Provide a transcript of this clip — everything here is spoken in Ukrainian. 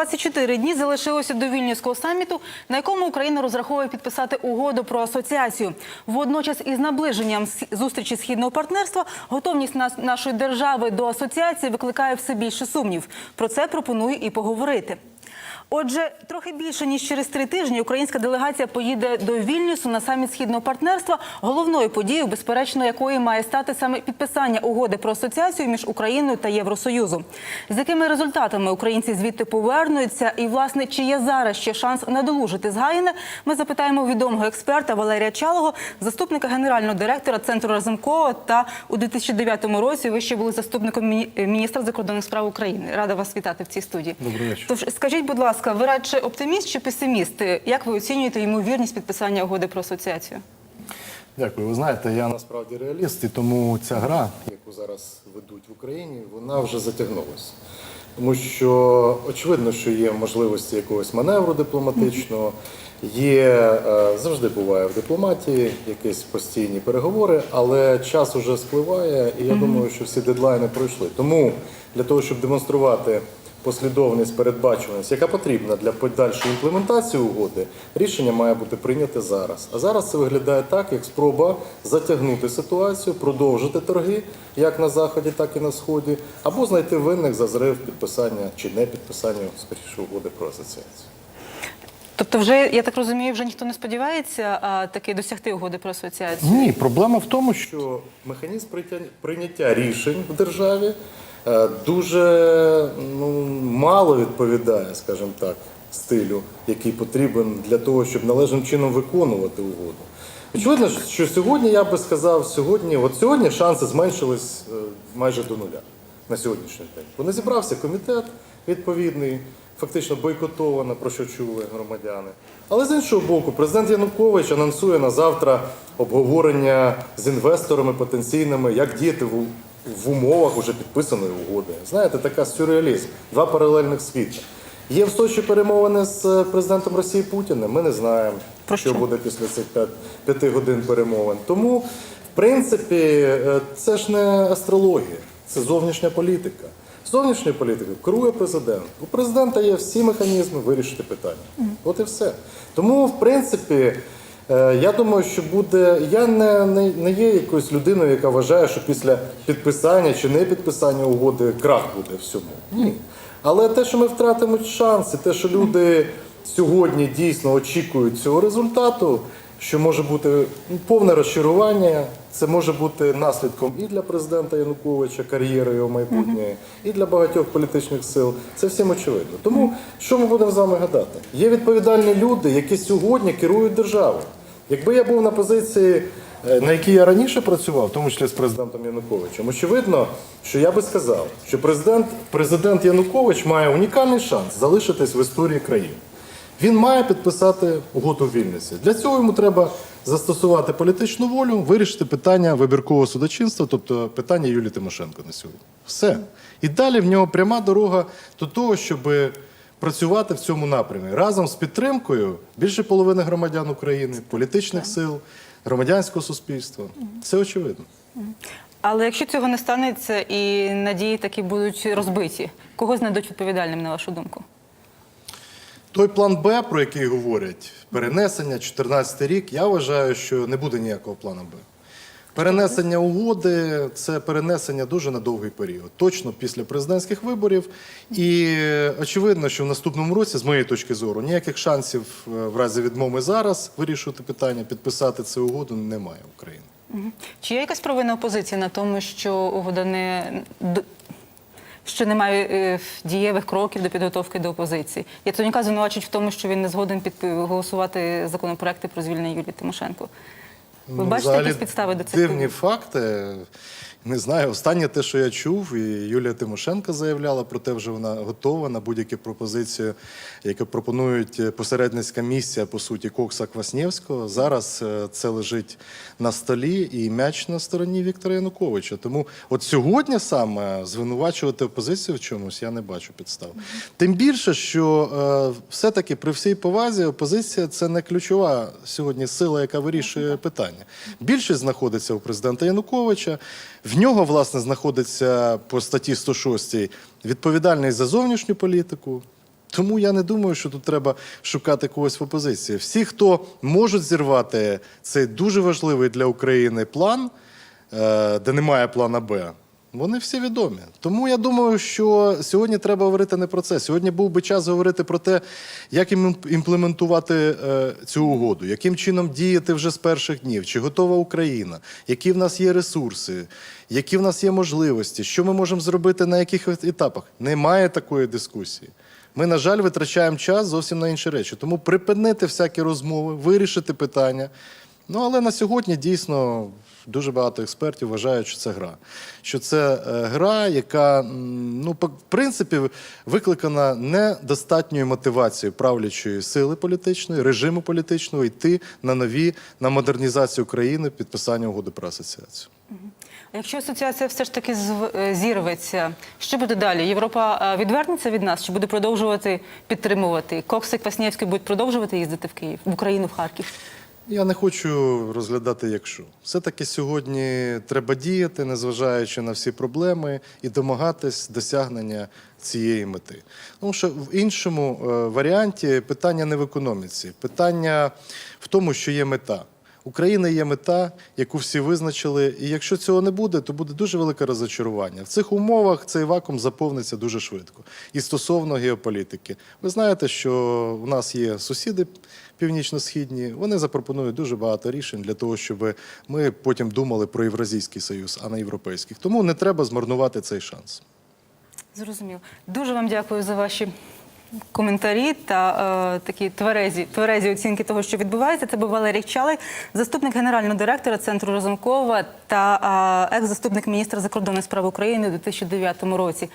24 дні залишилося до вільнівського саміту, на якому Україна розраховує підписати угоду про асоціацію. Водночас, із наближенням зустрічі східного партнерства, готовність нашої держави до асоціації викликає все більше сумнів. Про це пропоную і поговорити. Отже, трохи більше ніж через три тижні українська делегація поїде до Вільнюсу на саміт східного партнерства, головною подією, безперечно, якої має стати саме підписання угоди про асоціацію між Україною та Євросоюзом. З якими результатами українці звідти повернуться, і власне чи є зараз ще шанс надолужити згаяне, ми запитаємо відомого експерта Валерія Чалого, заступника генерального директора центру Разумкова. Та у 2009 році ви ще були заступником міністра закордонних справ України. Рада вас вітати в цій студії. Добрий вечір. Тож скажіть, будь ласка, ви радше оптиміст чи песиміст? Як ви оцінюєте ймовірність підписання угоди про асоціацію? Дякую. Ви знаєте, я насправді реаліст, і тому ця гра, яку зараз ведуть в Україні, вона вже затягнулася. Тому що очевидно, що є можливості якогось маневру дипломатичного, є е, завжди буває в дипломатії якісь постійні переговори, але час уже спливає, і я думаю, що всі дедлайни пройшли. Тому для того, щоб демонструвати послідовність, передбачуваність, яка потрібна для подальшої імплементації угоди, рішення має бути прийняте зараз. А зараз це виглядає так, як спроба затягнути ситуацію, продовжити торги як на заході, так і на сході, або знайти винних за зрив підписання чи не підписання скоріше угоди про асоціацію. Тобто, вже я так розумію, вже ніхто не сподівається а, таки досягти угоди про асоціацію. Ні, проблема в тому, що механізм прийняття- прийняття рішень в державі дуже ну, мало відповідає, скажімо так, стилю, який потрібен для того, щоб належним чином виконувати угоду. Очевидно, що сьогодні я би сказав, сьогодні, от сьогодні шанси зменшились е, майже до нуля на сьогоднішній день. Бо не зібрався комітет відповідний, фактично бойкотовано, про що чули громадяни. Але з іншого боку, президент Янукович анонсує на завтра обговорення з інвесторами потенційними, як діяти в, в умовах уже підписаної угоди. Знаєте, така сюрреалізм, два паралельних світи. Є в Сочі перемовини з е, президентом Росії Путіним. Ми не знаємо, що що? буде після цих п'яти годин перемовин. Тому, в принципі, е, це ж не астрологія, це зовнішня політика. Зовнішньою політикою керує президент. У президента є всі механізми вирішити питання. От і все. Тому, в принципі, я думаю, що буде. Я не, не, не є якоюсь людиною, яка вважає, що після підписання чи не підписання угоди крах буде всьому. Ні. Але те, що ми втратимо шанси, те, що люди сьогодні дійсно очікують цього результату, що може бути повне розчарування, це може бути наслідком і для президента Януковича, кар'єри його майбутньої, і для багатьох політичних сил. Це всім очевидно. Тому що ми будемо з вами гадати? Є відповідальні люди, які сьогодні керують державою. Якби я був на позиції, е, на якій я раніше працював, в тому числі з президентом Януковичем, очевидно, що я би сказав, що президент, президент Янукович має унікальний шанс залишитись в історії країни. Він має підписати угоду в Вільнюсі. Для цього йому треба застосувати політичну волю, вирішити питання вибіркового судочинства, тобто питання Юлії Тимошенко на сьогодні. Все. І далі в нього пряма дорога до того, щоб працювати в цьому напрямі разом з підтримкою більше половини громадян України, політичних сил, громадянського суспільства. Це очевидно. Але якщо цього не станеться і надії таки будуть розбиті, кого знайдуть відповідальним, на вашу думку? Той план Б, про який говорять, перенесення 14 рік, я вважаю, що не буде ніякого плану Б. Перенесення угоди це перенесення дуже на довгий період, точно після президентських виборів. І очевидно, що в наступному році, з моєї точки зору, ніяких шансів е, в разі відмови зараз вирішувати питання, підписати цю угоду немає. Мгм. Чи є якась провина опозиції на тому, що угода не що немає е, дієвих кроків до підготовки до опозиції? Яценюка звинувачують в тому, що він не згоден під голосувати законопроекти про звільнення Юлії Тимошенко. Ви бачите взагалі, якісь підстави до цих Дивні факти. Не знаю. Останнє те, що я чув, і Юлія Тимошенко заявляла про те, що вона готова на будь-які пропозиції, які пропонують посередницька місія, по суті, Кокса Кваснєвського. Зараз е, це лежить на столі і м'яч на стороні Віктора Януковича. Тому от сьогодні саме звинувачувати опозицію в чомусь я не бачу підстав. Тим більше, що е, все-таки при всій повазі опозиція це не ключова сьогодні сила, яка вирішує питання. Більшість знаходиться у президента Януковича. В нього, власне, знаходиться по статті 106 відповідальність за зовнішню політику. Тому я не думаю, що тут треба шукати когось в опозиції. Всі, хто можуть зірвати цей дуже важливий для України план, е, де немає плана Б, вони всі відомі. Тому я думаю, що сьогодні треба говорити не про це. Сьогодні був би час говорити про те, як імплементувати е, цю угоду, яким чином діяти вже з перших днів, чи готова Україна, які в нас є ресурси, які в нас є можливості, що ми можемо зробити на яких етапах. Немає такої дискусії. Ми, на жаль, витрачаємо час зовсім на інші речі. Тому припинити всякі розмови, вирішити питання. Ну але на сьогодні дійсно дуже багато експертів вважають, що це гра. Що це е, гра, яка ну, в принципі викликана недостатньою мотивацією правлячої сили політичної, режиму політичного йти на нові на модернізацію країни, підписання угоди про асоціацію. Якщо асоціація все ж таки е, зірветься, що буде далі? Європа е, відвернеться від нас чи буде продовжувати підтримувати? Кокс і Кваснєвський будуть продовжувати їздити в Київ, в Україну, в Харків? Я не хочу розглядати якщо. Все-таки сьогодні треба діяти, незважаючи на всі проблеми, і домагатись досягнення цієї мети. Тому що в іншому е, варіанті питання не в економіці, питання в тому, що є мета. Україна є мета, яку всі визначили, і якщо цього не буде, то буде дуже велике розочарування. В цих умовах цей вакуум заповниться дуже швидко. І стосовно геополітики, ви знаєте, що у нас є сусіди північно-східні. Вони запропонують дуже багато рішень для того, щоб ми потім думали про Євразійський союз, а не європейський. Тому не треба змарнувати цей шанс. Зрозуміло. Дуже вам дякую за ваші коментарі та е, такі тверезі, тверезі оцінки того, що відбувається. Це був Валерій Чалий, заступник генерального директора Центру Разумкова та е, екс-заступник міністра закордонних справ України у 2009 році.